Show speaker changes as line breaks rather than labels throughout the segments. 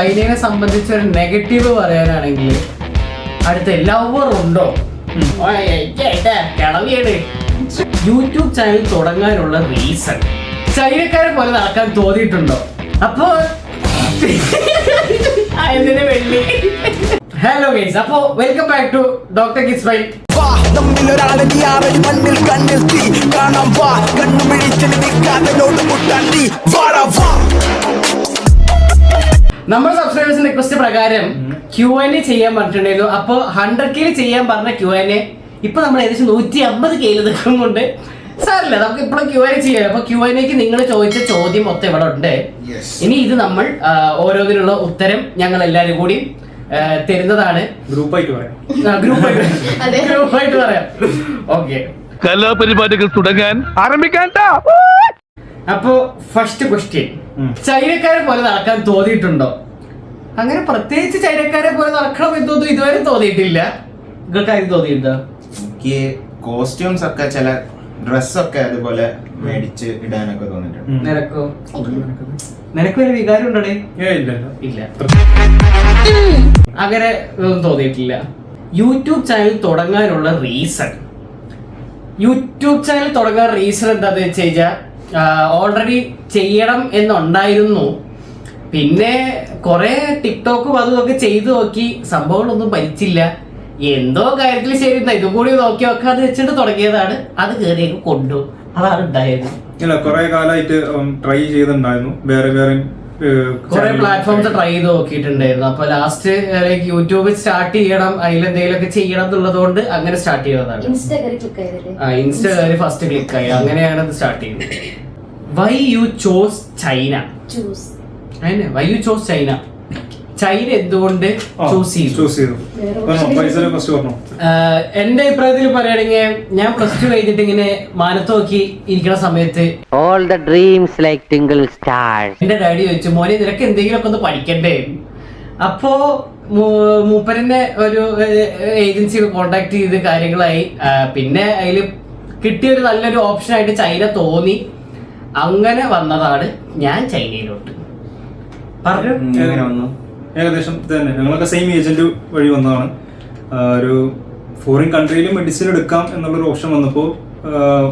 ചൈനയെ സംബന്ധിച്ച് ഒരു നെഗറ്റീവ് പറയാനാണെങ്കിൽ അടുത്ത ലവർ ഉണ്ടോ? കിളവിയാണ്. യൂട്യൂബ് ചാനൽ തുടങ്ങാനുള്ള റീസൺ ചൈനക്കാരെ പോലെ നടക്കാൻ തോന്നിയിട്ടുണ്ടോ? അപ്പോ വെള്ളി? ഹലോ ഗൈസ് അപ്പോ welcome back to doctor kiss bye
മണ്ണിൽ കണ്ണിൽ തീ. കാണാം വാ കണ്ണു മിഴിച്ചിൽ നിൽക്കാതെ നോട്ട് മുട്ടാണ്ടി. വാടാ വാ.
നമ്മുടെ സബ്സ്ക്രൈബേഴ്സിന്റെ റിക്വസ്റ്റ് പ്രകാരം ക്യു എൻ എ ചെയ്യാൻ പറഞ്ഞിട്ടുണ്ടായിരുന്നു. അപ്പൊ ഹൺഡ്രഡ് കെയിൽ ചെയ്യാൻ പറഞ്ഞ ക്യു എൻ എ ഇപ്പൊ നമ്മൾ ഏകദേശം നൂറ്റി അമ്പത് കെയിൽ നിൽക്കുന്നുണ്ട്. സാറില്ല നമുക്ക് ഇപ്പോഴും ക്യു എൻ എ ചെയ്യാം. അപ്പൊ ക്യു എൻ എക്ക് നിങ്ങൾ ചോദിച്ച ചോദ്യം മൊത്തം ഇവിടെ ഉണ്ട്. ഇനി ഇത് നമ്മൾ ഓരോന്നിനുള്ള ഉത്തരം ഞങ്ങൾ എല്ലാവരും കൂടി തരുന്നതാണ്.
ഗ്രൂപ്പായിട്ട് പറയാം.
ഗ്രൂപ്പായിട്ട് ഗ്രൂപ്പായിട്ട് പറയാം. ഓക്കെ.
കലാപരിപാടികൾ തുടങ്ങാൻ ആരംഭിക്കാൻ
അപ്പോ ഫസ്റ്റ് ക്വസ്റ്റ്യൻ. ചൈനക്കാരെ പോലെ നടക്കാൻ തോന്നിയിട്ടുണ്ടോ? അങ്ങനെ പ്രത്യേകിച്ച് ചൈനക്കാരെ പോലെ നടക്കണം എന്നൊന്നും ഇതുവരെ തോന്നിയിട്ടില്ല. നിങ്ങൾക്ക് ആരും തോന്നിയിട്ടുണ്ടോ?
എനിക്ക് കോസ്റ്റ്യൂംസ് ഒക്കെ ചില ഡ്രസ്സൊക്കെ അതുപോലെ മേടിച്ച് ഇടാനൊക്കെ തോന്നിയിട്ടുണ്ട്.
നിനക്കോ? നിനക്ക് ഒരു വികാരം ഉണ്ടേ
ഇല്ല
ഇല്ല. അങ്ങനെ ഒന്നും തോന്നിയിട്ടില്ല. യൂട്യൂബ് ചാനൽ തുടങ്ങാനുള്ള റീസൺ യൂട്യൂബ് ചാനൽ തുടങ്ങാൻ റീസൺ എന്താന്ന് വെച്ച് കഴിഞ്ഞാൽ ഓൾറെഡി ചെയ്യണം എന്നുണ്ടായിരുന്നു. പിന്നെ കുറെ ടിക്ടോക്കും അതും ഒക്കെ ചെയ്തു നോക്കി. സംഭവങ്ങളൊന്നും ഭരിച്ചില്ല എന്തോ കാര്യത്തിൽ ശരി ഇതും കൂടി നോക്കി നോക്കാതെ വെച്ചിട്ട് തുടങ്ങിയതാണ്. അത് കയറിയൊക്കെ കൊണ്ടു. അതാണ് ഉണ്ടായത്.
ഇല്ല കുറെ കാലമായിട്ട് ട്രൈ ചെയ്തിട്ടുണ്ടായിരുന്നു. വേറെ വേറെ
കുറെ പ്ലാറ്റ്ഫോംസ് ട്രൈ ചെയ്ത് നോക്കിയിട്ടുണ്ടായിരുന്നു. അപ്പൊ ലാസ്റ്റ് ലൈക്ക് യൂട്യൂബ് സ്റ്റാർട്ട് ചെയ്യണം അതിൽ എന്തെങ്കിലുമൊക്കെ ചെയ്യണം എന്നുള്ളത് കൊണ്ട് അങ്ങനെ സ്റ്റാർട്ട് ചെയ്തതാണ്.
ഇൻസ്റ്റ കയറി
ആ ഇൻസ്റ്റ ഫസ്റ്റ് ക്ലിക്ക് ആയി. അങ്ങനെയാണ് അത് സ്റ്റാർട്ട് ചെയ്യുന്നത്. Why you chose China why you chose China China എന്തുകൊണ്ട് ചൂസ് ചെയ്തു?
ചൂസ് ചെയ്തു.
എന്റെ അഭിപ്രായത്തിൽ പറയുകയാണെങ്കിൽ ഞാൻ പ്ലസ് ടു കഴിഞ്ഞിട്ട് ഇങ്ങനെ മാനത്ത് നോക്കി ഇരിക്കുന്ന സമയത്ത്
all the dreams like twinkle stars
എന്റെ ഡാഡി ചോദിച്ചു മോനെ നിനക്ക് എന്തെങ്കിലുമൊക്കെ ഒന്ന് പഠിക്കണ്ടേ? അപ്പോ മൂപ്പരന്റെ മൂപ്പരനെ ഒരു ഏജൻസി കോണ്ടാക്ട് ചെയ്ത് കാര്യങ്ങളായി. പിന്നെ അതിൽ കിട്ടിയ ഒരു നല്ലൊരു ഓപ്ഷൻ ആയിട്ട് ചൈന തോന്നി. അങ്ങനെ വന്നതാണ് ഞാൻ ചൈനയിലോട്ട്. പറഞ്ഞു.
ഏകദേശം ഇത് തന്നെ. ഞങ്ങളൊക്കെ സെയിം ഏജന്റ് വഴി വന്നതാണ്. ഒരു ഫോറിൻ കൺട്രിയിൽ മെഡിസിൻ എടുക്കാം എന്നുള്ളൊരു ഓപ്ഷൻ വന്നപ്പോൾ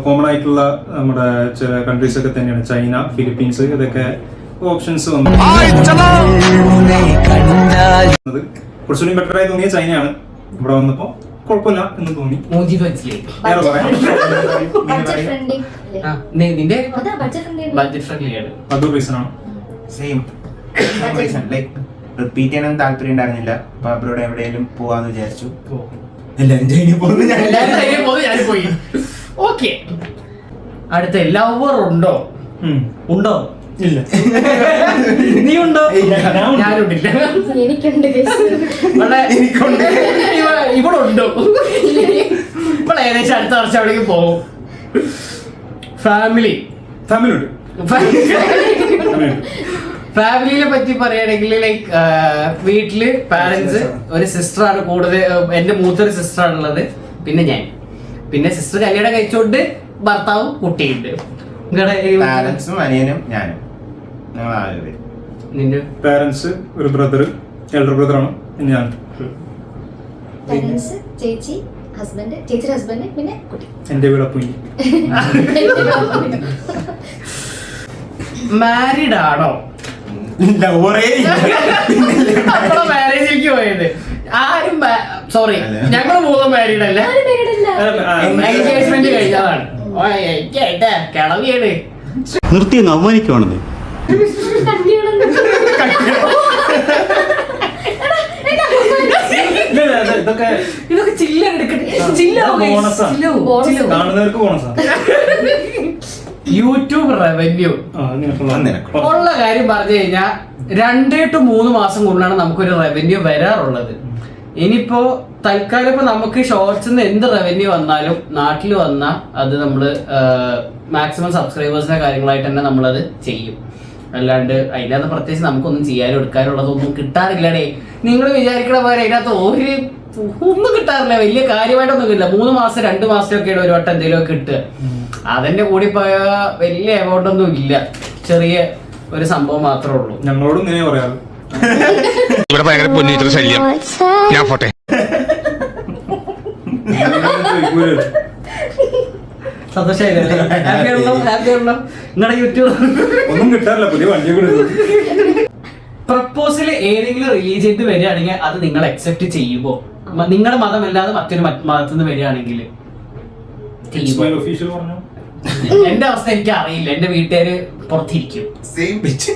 കോമൺ ആയിട്ടുള്ള നമ്മുടെ ചില കൺട്രീസ് ഒക്കെ തന്നെയാണ്. ചൈന ഫിലിപ്പീൻസ് ഇതൊക്കെ ഓപ്ഷൻസ് വന്നു. കുറച്ചുകൂടി ബെറ്റർ ആയി തോന്നിയ ചൈനയാണ് ഇവിടെ വന്നപ്പോ. കുഴപ്പമില്ല എന്ന് തോന്നി.
Budget friendly.
ആ, നിന്റെ?
ബഡ്ജറ്റ് ഫ്രണ്ട്ലി
ബഡ്ജറ്റ് ഫ്രണ്ട്ലി ആണ്.
അതും റീസൺ ആണ്.
സെയിം ലൈക്ക് റിപ്പീറ്റ് ചെയ്യാനും താല്പര്യം ഉണ്ടായിരുന്നില്ല. അപ്പൊ അവരോട് എവിടെയെങ്കിലും പോവാന്ന് വിചാരിച്ചു. എല്ലാരും ചൈനയിൽ പോകുന്നു ഞാൻ
പോകുന്നു, ഞാനും പോയി. ഓക്കെ. അടുത്ത ലവർ ഉണ്ടോ? ഉണ്ടോ?
ഇല്ല.
നീ ഉണ്ടോ?
ഞാൻ.
ഞാനുണ്ടില്ല
എനിക്കുണ്ട്.
ഇവിടെ ഇവ- ഇവളുണ്ടോ? ഇപ്പോൾ ഏകദേശം അടുത്ത വർഷം അവിടേക്ക് പോകും? ഫാമിലി
ഫാമിലി ഉണ്ട് ഫാമിലി ഉണ്ട്
പറ്റി പറയുകയാണെങ്കിൽ ലൈക്ക് വീട്ടിൽ പാരന്റ്സ് ഒരു സിസ്റ്റർ ആണ്. കൂടുതൽ എന്റെ മൂത്തൊരു സിസ്റ്റർ ആണുള്ളത്. പിന്നെ ഞാൻ. പിന്നെ സിസ്റ്റർ കല്യാണം കഴിച്ചോണ്ട് ഭർത്താവും കുട്ടിയുണ്ട്.
പാരന്റ്സും അനിയനും ഞാനും. ഞങ്ങൾ ആറ് പേര്.
നിന്റെ?
പാരന്റ്സ് ഒരു ബ്രദർ എൽഡർ ബ്രദറാണ് പിന്നെ ഞാൻ.
ചേച്ചി ഹസ്ബൻഡ് ചേച്ചിയുടെ ഹസ്ബൻഡ് പിന്നെ കുട്ടി.
എന്റെ വീട് അപ്പുഞ്ഞി.
മാരീഡ് ആണോ?
ലവറേ ഇല്ല.
ഒരേ മാരേജിലേക്ക് പോയത്. ആരും സോറി. ഞങ്ങൾ മൂന്നും മാരീഡ് അല്ല?
ആരും married
എൻഗേജ്മെന്റ് കഴിഞ്ഞതാണ്. കിളവിയാണ്.
നിർത്തി അവമാനിക്കുവാണെന്നേ.
ഇതൊക്കെ
ഇതൊക്കെ ചില്ലർ എടുക്കട്ടെ. ചില്ലാവും
കാണുന്നവർക്ക് ബോണസ് ആണ്.
Bonus.
കാണുന്നവർക്ക് ബോണസാണ്
യൂട്യൂബ് റവന്യൂ. ഉള്ള കാര്യം പറഞ്ഞു കഴിഞ്ഞാൽ രണ്ട് ടു മൂന്ന് മാസം കൊണ്ടാണ് നമുക്കൊരു റവന്യൂ വരാറുള്ളത്. ഇനിയിപ്പോ തൽക്കാലം ഇപ്പൊ നമുക്ക് ഷോർട്സ് എന്ത് റവന്യൂ വന്നാലും നാട്ടിൽ വന്നാൽ അത് നമ്മൾ മാക്സിമം സബ്സ്ക്രൈബേഴ്സിന്റെ കാര്യങ്ങളായിട്ട് തന്നെ നമ്മളത് ചെയ്യും. അല്ലാണ്ട് അതിനകത്ത് പ്രത്യേകിച്ച് നമുക്കൊന്നും ചെയ്യാനും എടുക്കാനുള്ളതൊന്നും കിട്ടാറില്ലടേ. നിങ്ങൾ വിചാരിക്കണ പോലെ അതിനകത്ത് ഒരു ഒന്നും കിട്ടാറില്ല. വലിയ കാര്യമായിട്ടൊന്നും കിട്ടില്ല. മൂന്ന് മാസം രണ്ട് മാസമൊക്കെയാണ് ഒരു വട്ടം എന്തെങ്കിലുമൊക്കെ കിട്ടുക. അതിന്റെ കൂടി പോയ വലിയ എമൗണ്ട് ഒന്നും ഇല്ല. ചെറിയ ഒരു സംഭവം മാത്രമേ ഉള്ളൂ.
ഞങ്ങളോടും ഇങ്ങനെ പറയാറ്.
ഇവിടെ ഭയങ്കര പൊന്നിച്ചിട്ട് ശല്യം. ഞാൻ പോട്ടെ.
സന്തോഷമായില്ലേ ഹാപ്പി ആണല്ലോ ഹാപ്പി ആണല്ലോ. നിങ്ങളുടെ യൂട്യൂബ്.
ഒന്നും കിട്ടാറില്ല പുതിയ വണ്ടി കൂടെ
പ്രപ്പോസൽ ഏതെങ്കിലും റിലീജിയൻ വരികയാണെങ്കിൽ അത് നിങ്ങൾ അക്സെപ്റ്റ് ചെയ്യുമ്പോ മ- നിങ്ങളുടെ മതമല്ലാതെ മറ്റൊരു മത- മതത്തിൽ നിന്ന് വരികയാണെങ്കിൽ എന്റെ അവസ്ഥ എനിക്ക് അറിയില്ല. എന്റെ വീട്ടുകാര് പുറത്തിരിക്കും.
സെയിം പിച്ച്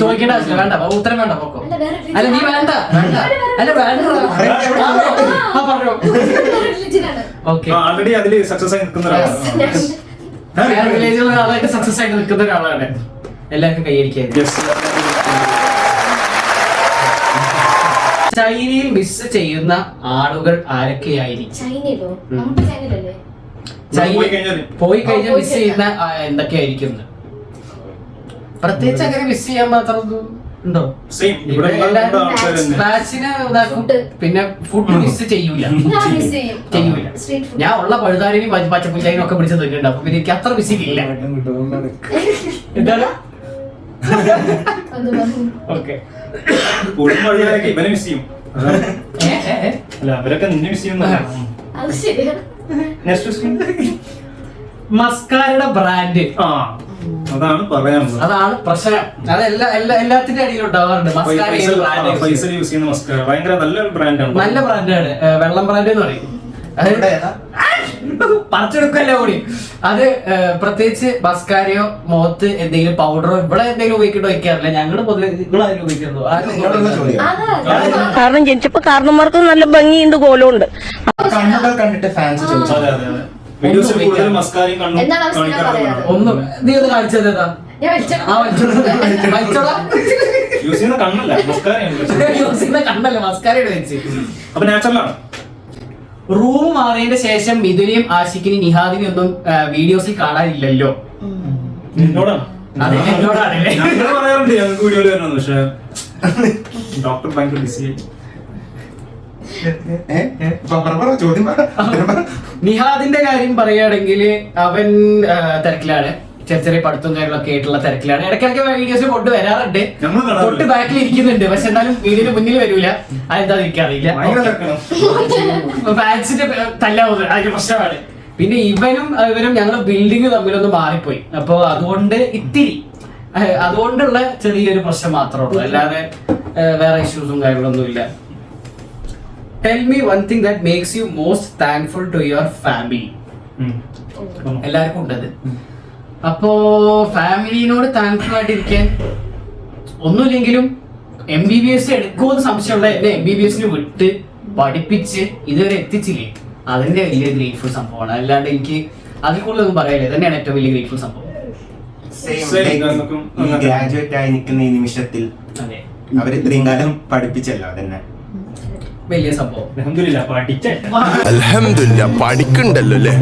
ചോദിക്കേണ്ട ആവശ്യമില്ല. വേണ്ട ഉത്തരം വേണ്ട പോക്കോ.
അല്ല,
നീ വേണ്ട വേണ്ട. അല്ല വേണ്ട ആ, പറഞ്ഞോ. ഓക്കെ
സക്സസ് ആയി നിൽക്കുന്ന ഒരാളാണ്.
സക്സസ് ആയിട്ട് നിൽക്കുന്ന ഒരാളാണ്. എല്ലാവർക്കും കൈയടിക്കാൻ ചൈനയിൽ മിസ് ചെയ്യുന്ന ആളുകൾ ആരൊക്കെയായിരിക്കും?
ചൈനയിലോ? നമുക്ക് ചൈനയിലല്ലേ?
ചൈന
പോയി
കഴിഞ്ഞാൽ മിസ് ചെയ്യുന്ന ആ, എന്തൊക്കെയായിരിക്കും എന്ന്? പ്രത്യേകിച്ച് അങ്ങനെ മിസ് ചെയ്യാൻ മാത്രം ഒന്നും ഉണ്ടോ?
Same. ഇവിടെ
ഇവിടെ
ഉള്ള
എല്ലാവരും
ആൾക്കാർ തന്നെ.
സ്നാക്സിന് ഇതാക്കും.
Food.
പിന്നെ ഫുഡ് മിസ് ചെയ്യൂല.
ഞാൻ മിസ് ചെയ്യും.
ചെയ്യൂല. ഞാൻ ഉള്ള പഴുതാരിനും പച്ചപ്പുചാനും ഒക്കെ പിടിച്ച് നിൽക്കുന്നുണ്ട്. അപ്പൊ പിന്നെ എനിക്ക് അത്ര മിസ് ചെയ്യില്ല. എന്താണ്?
അത്
ഓക്കെ
കൂടുതൽ വഴിയാക്കി ഇവനെ മിസ് ചെയ്യും. അല്ല അവരൊക്കെ നിന്നെ മിസ് ചെയ്യുന്ന
മസ്കാരയുടെ ബ്രാൻഡ്
ആ അതാണ് പറയാനുള്ളത്.
അതാണ് പ്രശ്നം. അത് എല്ലാ എല്ലാ എല്ലാത്തിന്റെ അടിയിലും ഉണ്ടാവാറുണ്ട് മസ്കാര ഏത് brand use
പൈസ യൂസ് ചെയ്യുന്ന മസ്കാര. ഭയങ്കര നല്ലൊരു ബ്രാൻഡാണ്
നല്ല ബ്രാൻഡാണ് വെള്ളം ബ്രാൻഡ് എന്ന് പറയും. പറിച്ചെടുക്കല്ല കൂടി അത് പ്രത്യേകിച്ച് ബസ്കാരിയോ മുഖത്ത് എന്തെങ്കിലും പൗഡറോ ഇവിടെ എന്തെങ്കിലും ഉപയോഗിക്കണ്ടോ വയ്ക്കാറില്ല ഞങ്ങൾ പൊതുവെ നിങ്ങൾ അതിൽ ഉപയോഗിക്കുന്നു.
കാരണം ജനിച്ചപ്പോ കാരണന്മാർക്ക് നല്ല ഭംഗിയുണ്ട് കോലമുണ്ട്.
കണ്ണുകൾ കണ്ടിട്ട് ഫാൻസ്?
ഒന്നും നീ ഒന്ന് കാണിച്ചത് ഏതാ?
ഞാൻ വലിച്ച-
ആ വലിച്ചോളാ
കണ്ണല്ല മസ്കാരയാണ്
വെച്ച്.
അപ്പൊ നാച്ചുറലാണ്
റൂം മാറിയതിന്റെ ശേഷം മിഥുനെയും ആശിക്കിനും നിഹാദിനും ഒന്നും വീഡിയോസിൽ കാണാനില്ലല്ലോ.
നിന്നോടാണ്?
അതെ എന്നോടാണല്ലേ
ഞങ്ങൾ പറയാറുണ്ട് ഞങ്ങൾക്ക് വീഡിയോയിൽ വരണം പക്ഷെ ഡോക്ടർ ഭയങ്കര ബിസി ആയി.
ചോദ്യം പറ.
നിഹാദിന്റെ കാര്യം പറയുകയാണെങ്കിൽ അവൻ തിരക്കിലാണ്. ചെറിയ ചെറിയ പഠിത്തവും കാര്യങ്ങളൊക്കെ ആയിട്ടുള്ള തിരക്കിലാണ്. ഇടയ്ക്കിടയ്ക്ക് വീഡിയോസ് കൊണ്ട് വരാറുണ്ട്. തൊട്ട് ബാക്കിൽ ഇരിക്കുന്നുണ്ട്. പക്ഷെ എന്തായാലും വീഡിയോ മുന്നിൽ വരൂല. അതെന്താ എനിക്കറിയില്ല ഫാൻസിന്റെ തല്ലാവുന്നത് അതിന്റെ പ്രശ്നമാണ്. പിന്നെ ഇവനും ഇവനും ഞങ്ങൾ ബിൽഡിംഗ് തമ്മിലൊന്ന് മാറിപ്പോയി. അപ്പൊ അതുകൊണ്ട് ഇത്തിരി അതുകൊണ്ടുള്ള ചെറിയൊരു പ്രശ്നം മാത്രമേ ഉള്ളൂ. അല്ലാതെ വേറെ ഇഷ്യൂസും കാര്യങ്ങളൊന്നും ഇല്ല. Tell me one thing that makes you most thankful to your family എല്ലാവർക്കും ഉണ്ടത്. അപ്പോ ഫാമിലിനോട് താങ്ക്ഫുൾ ആയിട്ടിരിക്കാൻ ഒന്നുമില്ലെങ്കിലും എം ബി ബി എസ് എടുക്കുമെന്ന് സംശയമുള്ള എന്നെ എം ബി ബി എസിന് വിട്ട് പഠിപ്പിച്ച് ഇതുവരെ എത്തിച്ചില്ലേ? അതിന്റെ വലിയ ഗ്രേറ്റ്ഫുൾ സംഭവമാണ്. അല്ലാണ്ട് എനിക്ക് അതിൽ കൂടുതലൊന്നും പറയാനില്ല. തന്നെയാണ് ഏറ്റവും വലിയ ഗ്രേറ്റ്ഫുൾ സംഭവം.
ഗ്രാജുവേറ്റ് ആയി നിൽക്കുന്ന ഈ നിമിഷത്തിൽ
അവരിത്രയും
അവർ ഇത്രയും കാലം പഠിപ്പിച്ചല്ലോ അതന്നെ.
വലിയ സംഭവം.
അൽഹംദുലില്ല പഠിക്കണ്ടല്ലോ അല്ലേ?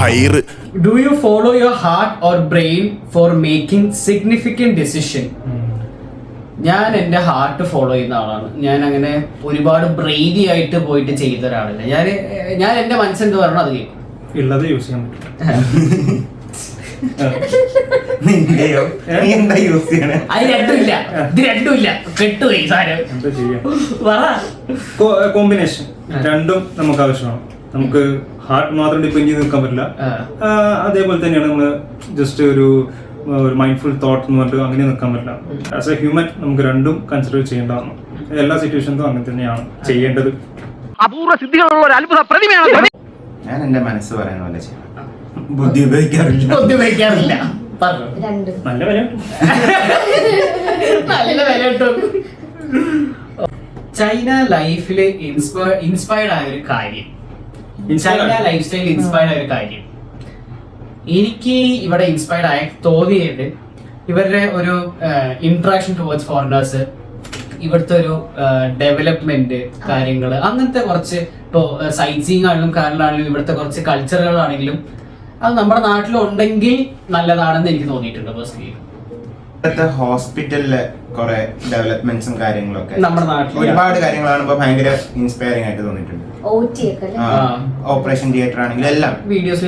ഹൈറ്.
Do you follow your heart or brain for making significant decision ഞാൻ എന്റെ ഹാർട്ട് ഫോളോ ചെയ്യുന്ന ആളാണ്. ഞാൻ അങ്ങനെ ഒരുപാട് ബ്രെയിനി ആയിട്ട് പോയിട്ട് ചെയ്ത ഒരാളല്ല. ഞാൻ ഞാൻ എന്റെ മനസ്സെന്ത് പറയണോ അത് കേൾക്കും.
ഉള്ളത് യൂസ് ചെയ്യാൻ പറ്റും.
നിന്റെയോ? നീ എന്താ യൂസ് ചെയ്യണേ?
അത് രണ്ടുമില്ല ഇത് രണ്ടുമില്ല കെട്ടുപോയി സാരം
എന്താ ചെയ്യാ? കോമ്പിനേഷൻ രണ്ടും നമുക്ക് ആവശ്യമാണ്. നമുക്ക് ഹാർട്ട് മാത്രം ഡിപ്പെൻഡ് ചെയ്ത് നിൽക്കാൻ പറ്റില്ല. അതേപോലെ തന്നെയാണ് നമ്മൾ ജസ്റ്റ് ഒരു ഒരു മൈൻഡ്ഫുൾ തോട്ട് എന്ന് പറഞ്ഞിട്ട് അങ്ങനെ നിൽക്കാൻ പറ്റില്ല. ആസ് എ ഹ്യൂമൻ നമുക്ക് രണ്ടും കൺസിഡർ ചെയ്യേണ്ടതാണ്. എല്ലാ സിറ്റുവേഷൻസും അങ്ങനെ തന്നെയാണ് ചെയ്യേണ്ടത്.
അപൂർവ സിദ്ധികളുള്ള ഒരു അത്ഭുത പ്രതിമയാണ്
ഞാൻ എന്റെ മനസ്സ് പറയുന്ന പോലെ ചെയ്യണം ബുദ്ധി ഉപയോഗിക്കാറില്ല.
ബുദ്ധി വയ്ക്കാറില്ല പറഞ്ഞു.
രണ്ടും.
നല്ല വില
നല്ല വില കിട്ടും. ചൈന ലൈഫിൽ ഇൻസ്പയർഡ് ആയ ഒരു കാര്യം ചൈന ലൈഫ് സ്റ്റൈൽ ഇൻസ്പയർഡ് ആയ ഒരു കാര്യം. എനിക്ക് ഇവിടെ ഇൻസ്പയർഡ് ആയ തോന്നിയത് ഇവരുടെ ഒരു ഇന്ററാക്ഷൻ ടുവേർഡ്സ് ഫോറിനേഴ്സ് ഇവിടുത്തെ ഒരു ഡെവലപ്മെന്റ് കാര്യങ്ങൾ അങ്ങനത്തെ കുറച്ച് ഇപ്പോ സൈറ്റ് സീയിങ് ആണെങ്കിലും കാര്യങ്ങളാണെങ്കിലും ഇവിടുത്തെ കുറച്ച് കൾച്ചറുകളാണെങ്കിലും അത് നമ്മുടെ നാട്ടിലുണ്ടെങ്കിൽ നല്ലതാണെന്ന് എനിക്ക് തോന്നിയിട്ടുണ്ട് പേഴ്സണലി
ഇപ്പോഴത്തെ ഹോസ്പിറ്റലിലെ കുറെ ഡെവലപ്മെന്റ്സും കാര്യങ്ങളൊക്കെ.
നമ്മുടെ നാട്ടിൽ
ഒരുപാട് കാര്യങ്ങളാണ് ഇപ്പൊ ഭയങ്കര ഇൻസ്പയറിംഗ് ആയിട്ട് തോന്നിയിട്ടുണ്ട്. ഓപ്പറേഷൻ തിയേറ്റർ ആണെങ്കിലും എല്ലാം.
വീഡിയോസ്.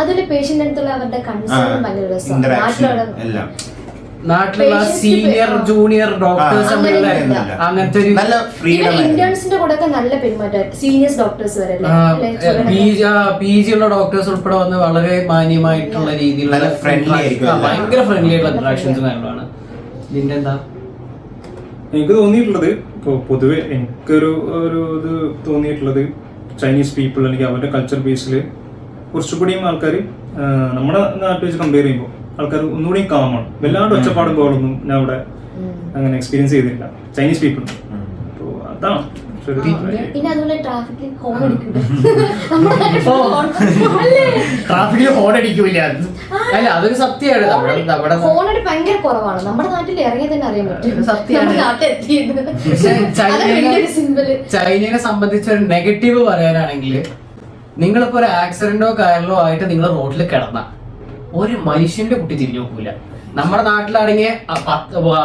അതുപോലെ പേഷ്യന്റ് അടുത്തുള്ള അവരുടെ കൺസേൺ ഭയങ്കര
എല്ലാം.
നാട്ടിലുള്ള സീനിയർ ജൂനിയർ ഡോക്ടേഴ്സ് അങ്ങനത്തെ ഒരു
നല്ല ഫ്രീഡം
ഇന്റേൺസിന്റെ കൂടെ നല്ല പെരുമാറ്റം. സീനിയേഴ്സ് ഡോക്ടേഴ്സ് വരെ?
പി ജി ഉള്ള ഡോക്ടേഴ്സ് ഉൾപ്പെടെ വന്ന് വളരെ മാന്യമായിട്ടുള്ള രീതിയിലുള്ള
ഫ്രണ്ട്ലി friendly ആയിരിക്കും
ഭയങ്കര ഫ്രണ്ട്ലി ആയിട്ടുള്ള ഇന്ററാക്ഷൻസ് കാര്യങ്ങളാണ്. നിന്റെ എന്താ
എനിക്ക് തോന്നിയിട്ടുള്ളത് ഇപ്പോൾ പൊതുവെ എനിക്കൊരു ഒരു ഇത് തോന്നിയിട്ടുള്ളത് ചൈനീസ് പീപ്പിൾ അല്ലെങ്കിൽ അവരുടെ കൾച്ചർ ബേസിൽ കുറച്ചുകൂടിയും ആൾക്കാർ നമ്മുടെ നാട്ടിൽ വെച്ച് കമ്പയർ ചെയ്യുമ്പോൾ ആൾക്കാർ ഒന്നുകൂടി കാമാണ് വല്ലാണ്ട് ഒച്ചപ്പാടും പോലൊന്നും ഞാൻ അവിടെ അങ്ങനെ എക്സ്പീരിയൻസ് ചെയ്തില്ല ചൈനീസ് പീപ്പിൾ അപ്പോൾ അതാണ്.
പിന്നെ അതുപോലെ ട്രാഫിക്കിൽ ഹോൺ
ട്രാഫിക്കിൽ ഹോൺ അടിക്കൂല അല്ല? അതൊരു സത്യമാണ്. നമ്മുടെ
അടി ഭയങ്കര കുറവാണ്. നമ്മുടെ നാട്ടിൽ ഇറങ്ങിയാൽ തന്നെ അറിയാൻ പറ്റും. സത്യമാണ്.
ചൈനയെ സംബന്ധിച്ച് ഒരു നെഗറ്റീവ് പറയാനാണെങ്കിൽ നിങ്ങളിപ്പോ ഒരു ആക്സിഡന്റോ കാര്യങ്ങളോ ആയിട്ട് നിങ്ങൾ റോഡിൽ കിടന്ന. ഒരു മനുഷ്യന്റെ കുട്ടി തിരിഞ്ഞു നോക്കൂല. നമ്മുടെ നാട്ടിലാണെങ്കിൽ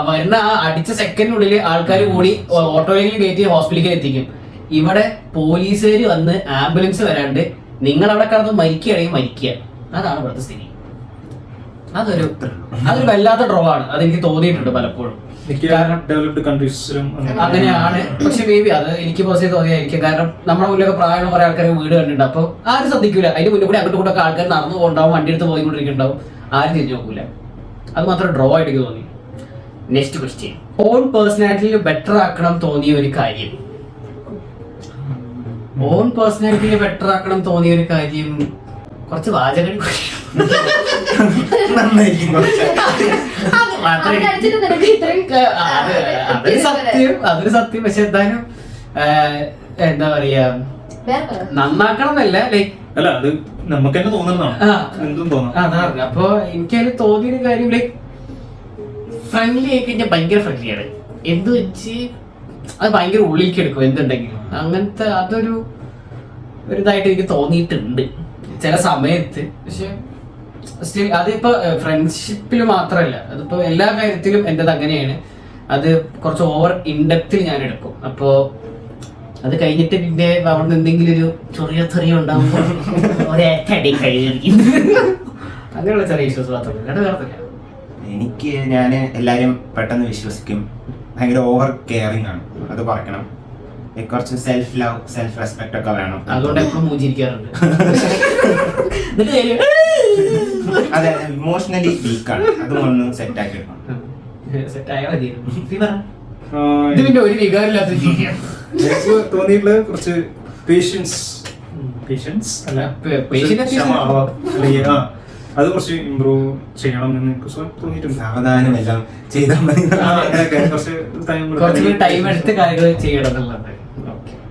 വരുന്ന ആ അടിച്ച സെക്കൻഡിനുള്ളിൽ ആൾക്കാർ കൂടി ഓട്ടോയിലേക്ക് കയറ്റി ഹോസ്പിറ്റലിലേക്ക് എത്തിക്കും. ഇവിടെ പോലീസുകാർ വന്ന് ആംബുലൻസ് വരാണ്ട് നിങ്ങൾ അവിടെ കിടന്ന് മരിക്കുകയാണെങ്കിൽ മരിക്കുക. അതാണ് ഇവിടുത്തെ സ്ഥിതി. അതൊരു അതൊരു വല്ലാത്ത ഡ്രോ ആണ്. അതെനിക്ക് തോന്നിയിട്ടുണ്ട് പലപ്പോഴും.
ഡെവലപ്ഡ് കൺട്രീസിലും അങ്ങനെ
അങ്ങനെയാണ്. പക്ഷെ മേ ബി അത് എനിക്ക് പേഴ്സണലി തോന്നിയായിരിക്കും കാരണം നമ്മുടെ മുന്നിലൊക്കെ പ്രായമുള്ള കുറെ ആൾക്കാർ വീട് കണ്ടിട്ടുണ്ട്. അപ്പോൾ ആരും ശ്രദ്ധിക്കൂല. അതിന്റെ മുന്നിൽ കൂടി അങ്ങോട്ട് കൂടെ ആൾക്കാർ നടന്നു പോകണ്ടാവും വണ്ടി എടുത്ത് പോയിക്കൊണ്ടിരിക്കുന്നുണ്ടാവും ആരും തിരിഞ്ഞു നോക്കൂല. അത് മാത്രം ഡ്രോ ആയിട്ട് തോന്നി. നെക്സ്റ്റ് ക്വസ്റ്റ്യൻ ഓൺ പേഴ്സണാലിറ്റിയിൽ ബെറ്റർ ആക്കണം തോന്നിയ ഒരു കാര്യം. ഓൺ പേഴ്സണാലിറ്റിയിൽ ബെറ്റർ ആക്കണം തോന്നിയ ഒരു കാര്യം കുറച്ച് വാചകം
നന്നായിരിക്കും
അതൊരു സത്യം അതൊരു സത്യം. പക്ഷെ എന്തായാലും എന്താ പറയാ നന്നാക്കണം എന്നല്ല ലൈക്ക്
അല്ല അത് നമുക്ക് തന്നെ തോന്നുന്നതാണ്
ആ.
എന്തും തോന്നാം.
അപ്പൊ എനിക്കതിൽ തോന്നിയൊരു കാര്യം ലൈക്ക് ഫ്രണ്ട്ലി ആയി കഴിഞ്ഞാൽ ഭയങ്കര ഫ്രണ്ട്ലിയാണ് എന്ത് വെച്ച് അത് ഭയങ്കര ഉള്ളിലേക്ക് എടുക്കും എന്തുണ്ടെങ്കിലും. അങ്ങനത്തെ അതൊരു ഒരു ഇതായിട്ട് എനിക്ക് തോന്നിയിട്ടുണ്ട്. ചില സമയത്ത്. പക്ഷെ സ്റ്റിൽ അതിപ്പോ ഫ്രണ്ട്ഷിപ്പിൽ മാത്രമല്ല അതിപ്പോ എല്ലാ കാര്യത്തിലും എന്റെ അങ്ങനെയാണ്. അത് കുറച്ച് ഓവർ ഇൻഡെപ്തിൽ ഞാൻ എടുക്കും അപ്പോ അത് കഴിഞ്ഞിട്ട് പിന്നെ അവിടെ നിന്ന് എന്തെങ്കിലും ഒരു ചെറിയ ചെറിയ ഉണ്ടാകുമ്പോൾ അങ്ങനെയുള്ള ചെറിയ ഇഷ്യൂസ് മാത്രമല്ല.
എനിക്ക് ഞാൻ എല്ലാരും പെട്ടെന്ന് വിശ്വസിക്കും. ഭയങ്കര ഓവർ കെയറിങ് ആണ്. അത് പറയണം. കുറച്ച് സെൽഫ് ലവ് സെൽഫ് റെസ്പെക്ട് ഒക്കെ വേണം.
അതുകൊണ്ട് എപ്പോഴും കഴിയും.
അതെ ഇമോഷണലി വീക്കാണ് അതും ഒന്ന് സെറ്റ് ആക്കി എടുക്കണം.
Set ആയാ മതിയായിരുന്നു. നീ പറ.
ആ,
ഇത് പിന്നെ ഒരു വികാരമില്ലാത്ത
തോന്നിയിട്ടുള്ളത് കുറച്ച് പേഷ്യൻസ് പേഷ്യൻസ് അല്ല അത് കുറച്ച് ഇമ്പ്രൂവ് ചെയ്യണം എന്ന് തോന്നിയിട്ടുണ്ട്.
സാവധാനം എല്ലാം ചെയ്താൽ മതി.
കുറച്ച് ടൈം
എടുത്ത് കാര്യങ്ങൾ ചെയ്യണം എന്നുള്ളത്.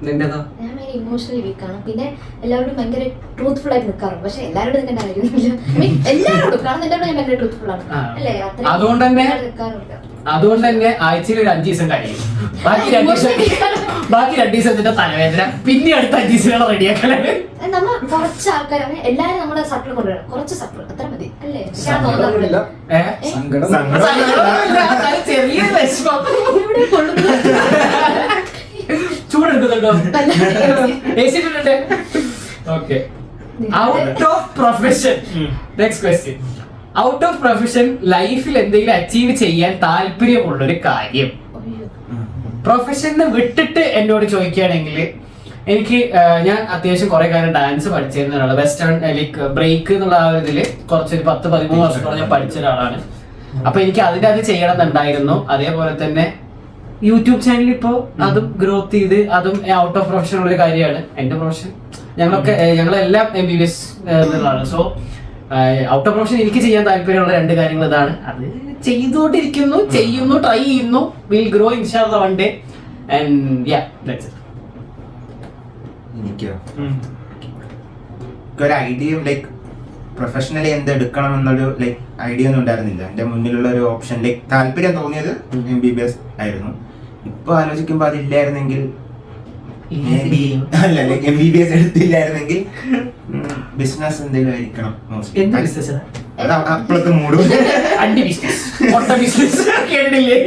നിന്റേതോ?
ഞാൻ ഭയങ്കര ഇമോഷണലി വീക്കാണ് പിന്നെ എല്ലാവരോടും ഭയങ്കര ട്രൂത്ത്ഫുൾ ആയിട്ട് നിൽക്കാറുണ്ട് പക്ഷെ എല്ലാവരോടും നിൽക്കേണ്ട കാര്യമൊന്നുമില്ല I എല്ലാവരോടും. കാരണം എല്ലാവരോടും ഞാൻ ഭയങ്കര ട്രൂത്ത്ഫുൾ ആണ്. അല്ലേ?
അതുകൊണ്ട് തന്നെ-
നിൽക്കാറുണ്ട്
അതുകൊണ്ട് തന്നെ ആഴ്ചയിൽ ഒരു അഞ്ച് ദിവസം കഴിയും. ബാക്കി രണ്ട് ദിവസം ബാക്കി രണ്ട് ദിവസത്തിന്റെ തലവേദന. പിന്നെ അടുത്ത അഞ്ച് ദിവസം റെഡിയാക്കലേ
അത് നമ്മൾ കുറച്ച് ആൾക്കാർ എല്ലാരും എല്ലാവരും നമ്മുടെ സർക്കിൾ കൊണ്ടുവരണം. കുറച്ച് സർക്കിൾ അത്ര മതി. അല്ലേ?
ചെറിയ വിഷമം.
ഇവിടെ
എടുക്കുന്നുണ്ടോ ഇട്ടിട്ടുണ്ട് okay out of profession next question out of profession ലൈഫിൽ എന്തെങ്കിലും അച്ചീവ് ചെയ്യാൻ താല്പര്യമുള്ള ഒരു കാര്യം. പ്രൊഫഷനെ വിട്ടിട്ട് എന്നോട് ചോദിക്കുകയാണെങ്കിൽ എനിക്ക് ഞാൻ അത്യാവശ്യം കുറെ കാലം ഡാൻസ് പഠിച്ചിരുന്ന ഒരാളാണ്. വെസ്റ്റേൺ ലൈക്ക് ബ്രേക്ക് എന്നുള്ള ആ ഒരു ഇതിൽ കുറച്ചൊരു പത്ത് പതിമൂന്ന് വർഷത്തോളം ഞാൻ പഠിച്ച ഒരാളാണ്. അപ്പൊ എനിക്ക് അതിന്റെ അത് ചെയ്യണം എന്നുണ്ടായിരുന്നു അതേപോലെ തന്നെ യൂട്യൂബ് ചാനൽ ഇപ്പോൾ അതും ഗ്രോത്ത് ചെയ്ത് അതും ഔട്ട് ഓഫ് പ്രൊഫഷൻ ഉള്ള ഒരു കാര്യമാണ്. എന്റെ പ്രൊഫഷൻ ഞങ്ങളൊക്കെ ഞങ്ങളെല്ലാം എം ബി ബി എസ് എന്നുള്ളതാണ് സോ ഔട്ട് ഓഫ് പ്രൊഫഷൻ എനിക്ക് ചെയ്യാൻ താല്പര്യമുള്ള രണ്ട് കാര്യങ്ങൾ ഇതാണ്. അത് ചെയ്തുകൊണ്ടിരിക്കുന്നു ചെയ്യുന്നു ട്രൈ ചെയ്യുന്നു. വിൽ ഗ്രോ ഇൻഷാല്ല one day and yeah that's it
എനിക്കോ? ഒരു ഐഡിയ ലൈക്ക് പ്രൊഫഷണലി എന്ത് എടുക്കണം എന്നൊരു ലൈക്ക് ഐഡിയ ഒന്നും ഉണ്ടായിരുന്നില്ല. എന്റെ മുന്നിലുള്ള ഒരു ഓപ്ഷൻ ലൈക്ക് താല്പര്യം തോന്നിയത് എം ബി ബി എസ് ആയിരുന്നു. ഇപ്പൊ ആലോചിക്കുമ്പോ അതില്ലായിരുന്നെങ്കിൽ maybe. അല്ല like M B B S എടുത്തില്ലായിരുന്നെങ്കിൽ business എന്തെങ്കിലും ആയിരിക്കണം mostly.
എന്ത് ബിസിനസ്
അത് അപ്പോഴത്തെ മൂടും.
അണ്ടി ബിസിനസ് മുട്ട ബിസിനസ് കേട്ടില്ലേ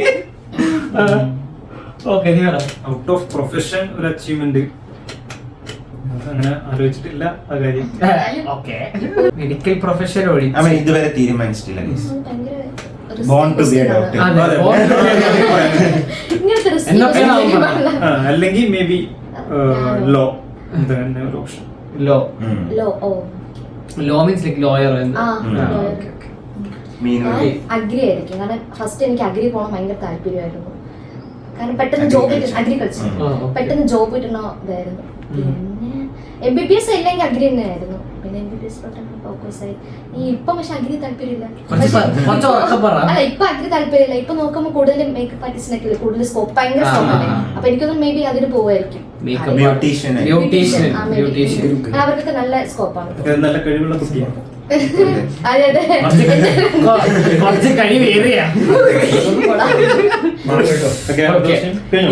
ഓക്കെ നീ പറ.
ഔട്ട് ഓഫ് പ്രൊഫഷൻ ഒരു അച്ചീവ്മെന്റ് അങ്ങനെ ആലോചിച്ചിട്ടില്ല ആ കാര്യം.
ഓക്കെ മെഡിക്കൽ പ്രൊഫഷൻ ഒഴി
അവൻ ഇതുവരെ തീരുമാനിച്ചിട്ടില്ല born
to
be to be
അല്ലെങ്കിൽ മേ ബി ലോ. തന്നെ ഒരു ഓപ്ഷൻ
ലോ.
ലോ ഓ.
Law means like lawyer
agri ആയിരിക്കും കാരണം ഫസ്റ്റ് എനിക്ക് അഗ്രി പോകണം ഭയങ്കര താല്പര്യമായിരുന്നു. കാരണം പെട്ടെന്ന് ജോബ് കിട്ടണം. അഗ്രികൾച്ചർ പെട്ടെന്ന് ജോബ് കിട്ടണ ഇതായിരുന്നു. പിന്നെ എം ബി ബി എസ് ഇല്ലെങ്കിൽ അഗ്രി തന്നെയായിരുന്നു. ബി ബി ഫോക്കസ് ആയി. ഈ ഇപ്പൊ പക്ഷെ അഗ്നി താല്പര്യമില്ല. അല്ല ഇപ്പൊ അഗ്നി താല്പര്യമില്ല. ഇപ്പൊ നോക്കുമ്പോൾ കൂടുതൽ മേക്കപ്പ് ആർട്ടിസ്റ്റിനൊക്കെ കൂടുതൽ സ്കോപ്പ് ഭയങ്കര
ആ,
സ്കോപ്പ് അല്ലേ?
ആ.
അപ്പൊ എനിക്കൊന്നും മേ ബി അതിന് പോവായിരിക്കും. അവർക്കൊക്കെ നല്ല സ്കോപ്പാണ്
നല്ല കഴിവുള്ള കുട്ടിയാണ്
അതെ അതെ.
കുറച്ച് കഴിവേറിയാ?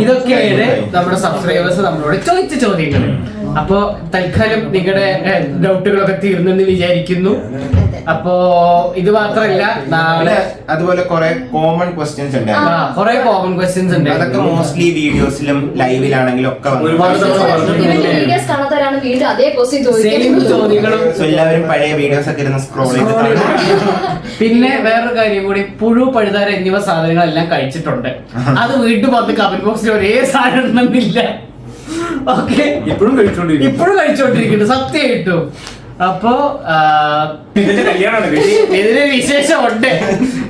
ഇതൊക്കെയാണ് നമ്മുടെ സബ്സ്ക്രൈബേഴ്സ് നമ്മളോട് ചോദിച്ച ചോദ്യങ്ങൾ അപ്പോ തൽക്കാലം നിങ്ങളുടെ ഡൗട്ടുകളൊക്കെ തീർന്നെന്ന് വിചാരിക്കുന്നു. അപ്പോ ഇത് മാത്രല്ല നാളെ
അതുപോലെ കുറെ കോമൺ ക്വസ്റ്റ്യൻസ് ഉണ്ട്.
കുറെ കോമൺ ക്വസ്റ്റ്യൻസ് ഉണ്ട്.
അതൊക്കെ മോസ്റ്റ്ലി വീഡിയോസിലും ലൈവിലാണെങ്കിലും ഒക്കെ എല്ലാവരും പഴയ വീഡിയോസ് ഒക്കെ ഇരുന്ന് സ്ക്രോൾ ചെയ്ത്
പിന്നെ വേറൊരു കാര്യം കൂടി പുഴു പഴുതാര എന്നിവ സാധനങ്ങളെല്ലാം കഴിച്ചിട്ടുണ്ട്. അത് വീട്ടിൽ വന്ന് കമന്റ് ബോക്സിൽ ഒരേ സാധനം ഇടണമെന്നില്ല ഓക്കെ.
ഇപ്പോഴും കഴിച്ചോണ്ടിരിക്കും
ഇപ്പോഴും കഴിച്ചോണ്ടിരിക്കുന്നു. സത്യമായിട്ടും അപ്പോ ഇതിന്
വിശേഷം കല്യാണമാണ് കഴിച്ചത്.
ഇതിന് വിശേഷമുണ്ട്.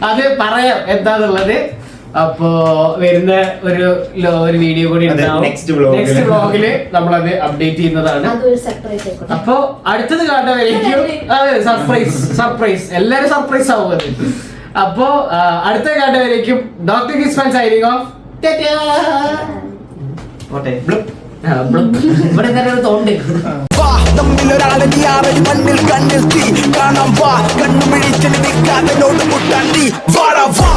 അത് പറയാം എന്താന്നുള്ളത്. അപ്പോ വരുന്ന ഒരു ഒരു വീഡിയോ കൂടി. നെക്സ്റ്റ് ബ്ലോഗിൽ നമ്മളത് അപ്ഡേറ്റ് ചെയ്യുന്നതാണ്. അപ്പോ അടുത്തത് കാണുന്നവരേക്കും അതെ സർപ്രൈസ് സർപ്രൈസ് എല്ലാരും സർപ്രൈസ് ആവുന്നത് അപ്പോ അടുത്ത കാണുന്നവരേക്കും ഡോക്ടർ കിസ്മാൻ ആയിരിക്കും ഓഫ് പോട്ടെ. ഇവിടെ തന്നെ ഒരു തോണ്ട്.
മണ്ണിൽ കണ്ണിൽ തീ. കാണാം വാ കണ്ണു മിഴിച്ചു നിൽക്കാതെ നോട്ട് മുട്ടാണ്ടി വാടാ വാ.